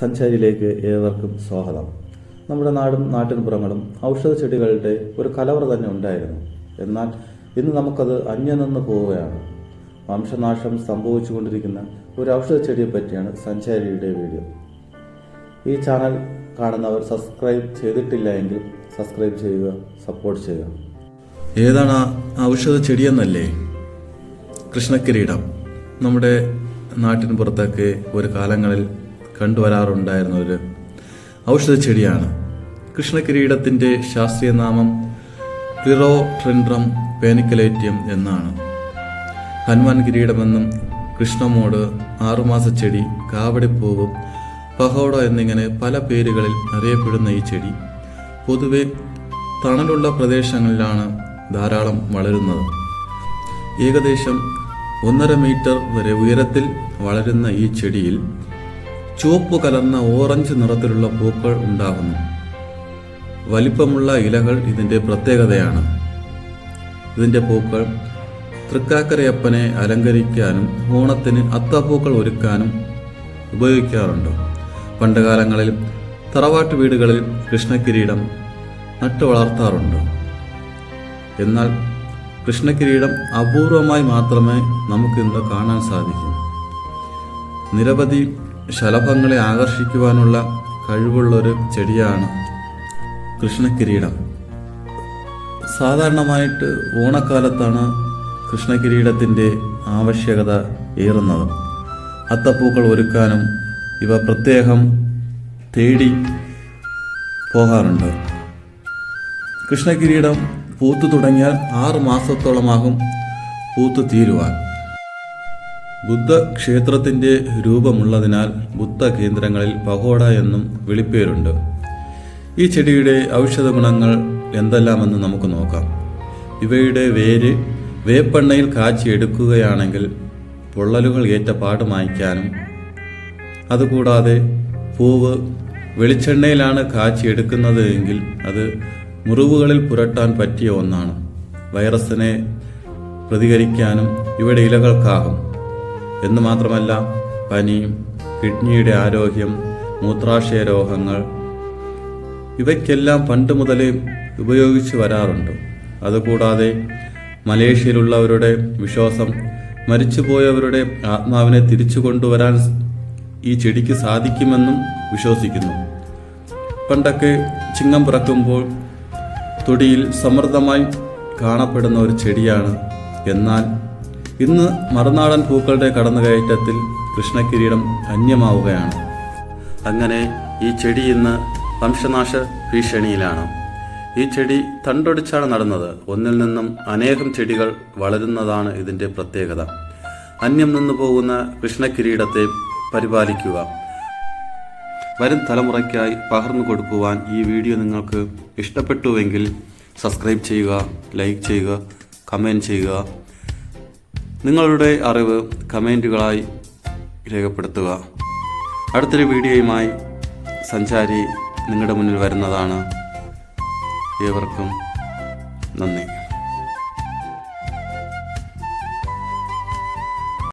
സഞ്ചാരിയിലേക്ക് ഏവർക്കും സ്വാഗതം. നമ്മുടെ നാടും നാട്ടിൻപുറങ്ങളും ഔഷധ ചെടികളുടെ ഒരു കലവറ തന്നെ ഉണ്ടായിരുന്നു. എന്നാൽ ഇന്ന് നമുക്കത് അന്യം നിന്ന് പോവുകയാണ്. വംശനാശം സംഭവിച്ചുകൊണ്ടിരിക്കുന്ന ഒരു ഔഷധ ചെടിയെ പറ്റിയാണ് സഞ്ചാരിയുടെ വീഡിയോ. ഈ ചാനൽ കാണുന്നവർ സബ്സ്ക്രൈബ് ചെയ്തിട്ടില്ല എങ്കിൽ സബ്സ്ക്രൈബ് ചെയ്യുക സപ്പോർട്ട് ചെയ്യുക. ഏതാണ് ആ ഔഷധ ചെടിയെന്നല്ലേ കൃഷ്ണക്കിരീടം. നമ്മുടെ നാട്ടിൻ പുറത്തൊക്കെ ഒരു കാലങ്ങളിൽ കണ്ടുവരാറുണ്ടായിരുന്ന ഒരു ഔഷധ ചെടിയാണ്. കൃഷ്ണകിരീടത്തിന്റെ ശാസ്ത്രീയ നാമം ക്ലിറോട്രിൻഡ്രം പേനിക്കലേറ്റിയം എന്നാണ്. ഹനുമാൻ കിരീടമെന്നും കൃഷ്ണമോട് ആറുമാസ ചെടി കാവടിപ്പൂവ് പഹോഡ എന്നിങ്ങനെ പല പേരുകളിൽ അറിയപ്പെടുന്ന ഈ ചെടി പൊതുവെ തണലുള്ള പ്രദേശങ്ങളിലാണ് ധാരാളം വളരുന്നത്. ഏകദേശം ഒന്നര മീറ്റർ വരെ ഉയരത്തിൽ വളരുന്ന ഈ ചെടിയിൽ ചുവപ്പ് കലർന്ന ഓറഞ്ച് നിറത്തിലുള്ള പൂക്കൾ ഉണ്ടാകുന്നു. വലിപ്പമുള്ള ഇലകൾ ഇതിന്റെ പ്രത്യേകതയാണ്. ഇതിന്റെ പൂക്കൾ തൃക്കാക്കരയപ്പനെ അലങ്കരിക്കാനും ഓണത്തിന് അത്തപ്പൂക്കൾ ഒരുക്കാനും ഉപയോഗിക്കാറുണ്ട്. പണ്ടുകാലങ്ങളിൽ തറവാട്ട് വീടുകളിൽ കൃഷ്ണകിരീടം നട്ടു വളർത്താറുണ്ട്. എന്നാൽ കൃഷ്ണകിരീടം അപൂർവമായി മാത്രമേ നമുക്കിന്ന് കാണാൻ സാധിക്കൂ. നിരവധി ശലഭങ്ങളെ ആകർഷിക്കുവാനുള്ള കഴിവുള്ളൊരു ചെടിയാണ് കൃഷ്ണകിരീടം. സാധാരണമായിട്ട് ഓണക്കാലത്താണ് കൃഷ്ണകിരീടത്തിന്റെ ആവശ്യകത ഏറുന്നത്. അത്തപ്പൂക്കൾ ഒരുക്കാനും ഇവ പ്രത്യേകം തേടി പോകാറുണ്ട്. കൃഷ്ണകിരീടം പൂത്തു തുടങ്ങിയാൽ ആറ് മാസത്തോളമാകും പൂത്തു തീരുവാൻ. ബുദ്ധ ക്ഷേത്രത്തിന്റെ രൂപമുള്ളതിനാൽ ബുദ്ധ കേന്ദ്രങ്ങളിൽ പഹോട എന്നും വിളിപ്പേരുണ്ട്. ഈ ചെടിയുടെ ഔഷധ ഗുണങ്ങൾ എന്തെല്ലാമെന്ന് നമുക്ക് നോക്കാം. ഇവയുടെ വേര് വേപ്പെണ്ണയിൽ കാച്ചിയെടുക്കുകയാണെങ്കിൽ പൊള്ളലുകൾ ഏറ്റ പാട് മായ്ക്കാനും അതുകൂടാതെ പൂവ് വെളിച്ചെണ്ണയിലാണ് കാച്ചിയെടുക്കുന്നത് എങ്കിൽ അത് മുറിവുകളിൽ പുരട്ടാൻ പറ്റിയ ഒന്നാണ്. വൈറസിനെ പ്രതികരിക്കാനും ഇവയുടെ ഇലകൾക്കാകും. എന്ന് മാത്രമല്ല പനി കിഡ്നിയുടെ ആരോഗ്യം മൂത്രാശയ രോഗങ്ങൾ ഇവയ്ക്കെല്ലാം പണ്ട് മുതലേ ഉപയോഗിച്ചു വരാറുണ്ട്. അതുകൂടാതെ മലേഷ്യയിലുള്ളവരുടെ വിശ്വാസം മരിച്ചുപോയവരുടെ ആത്മാവിനെ തിരിച്ചു കൊണ്ടുവരാൻ ഈ ചെടിക്ക് സാധിക്കുമെന്നും വിശ്വസിക്കുന്നു. പണ്ടൊക്കെ ചിങ്ങം പിറക്കുമ്പോൾ തൊടിയിൽ സമൃദ്ധമായി കാണപ്പെടുന്ന ഒരു ചെടിയാണ്. എന്നാൽ ഇന്ന് മറുനാടൻ പൂക്കളുടെ കടന്നുകയറ്റത്തിൽ കൃഷ്ണകിരീടം അന്യമാവുകയാണ്. അങ്ങനെ ഈ ചെടി ഇന്ന് വംശനാശ ഭീഷണിയിലാണ്. ഈ ചെടി തണ്ടൊടിച്ചാണ് നടന്നത്. ഒന്നിൽ നിന്നും അനേകം ചെടികൾ വളരുന്നതാണ് ഇതിന്റെ പ്രത്യേകത. അന്യം നിന്നു പോകുന്ന കൃഷ്ണകിരീടത്തെ പരിപാലിക്കുക. വരും തലമുറയ്ക്കായി പകർന്നു കൊടുക്കുവാൻ ഈ വീഡിയോ നിങ്ങൾക്ക് ഇഷ്ടപ്പെട്ടുവെങ്കിൽ സബ്സ്ക്രൈബ് ചെയ്യുക ലൈക്ക് ചെയ്യുക കമന്റ് ചെയ്യുക. നിങ്ങളുടെ അറിവ് കമന്റുകളായി രേഖപ്പെടുത്തുക. അടുത്തൊരു വീഡിയോയുമായി സഞ്ചാരി നിങ്ങളുടെ മുന്നിൽ വരുന്നതാണ്. ഏവർക്കും നന്ദി.